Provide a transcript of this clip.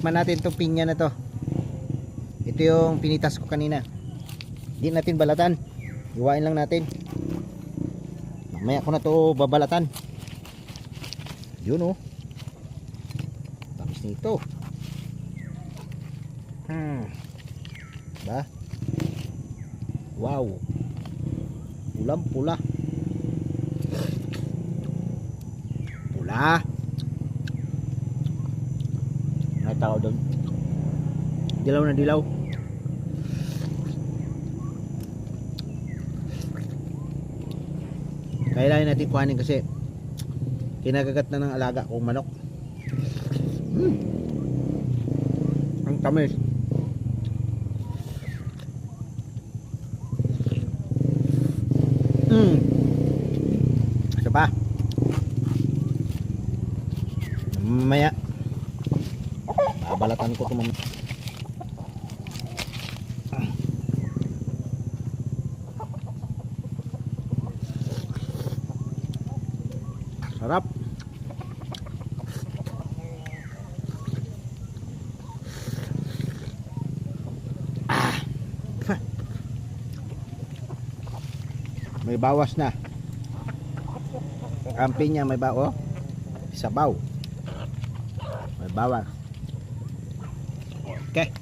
Tikman natin itong pinya na to. Ito yung pinitas ko kanina. Hindi natin balatan. Iwain lang natin. Mamaya ko na to babalatan. Yun oh. Tamis nito. Hmm. Ba? Wow. Pulang pula. Pula. Tawag doon? Dilaw na dilaw. Kailangan natin kuhanin kasi kinagagat na ng alaga kong manok. Mm. Ang tamis. Mm. Isa pa. Mamaya. Babalatan ko mamaya. Sarap. Ah. May bawas na. Ang pinya may bawo. Sabaw. May bawas. Okay.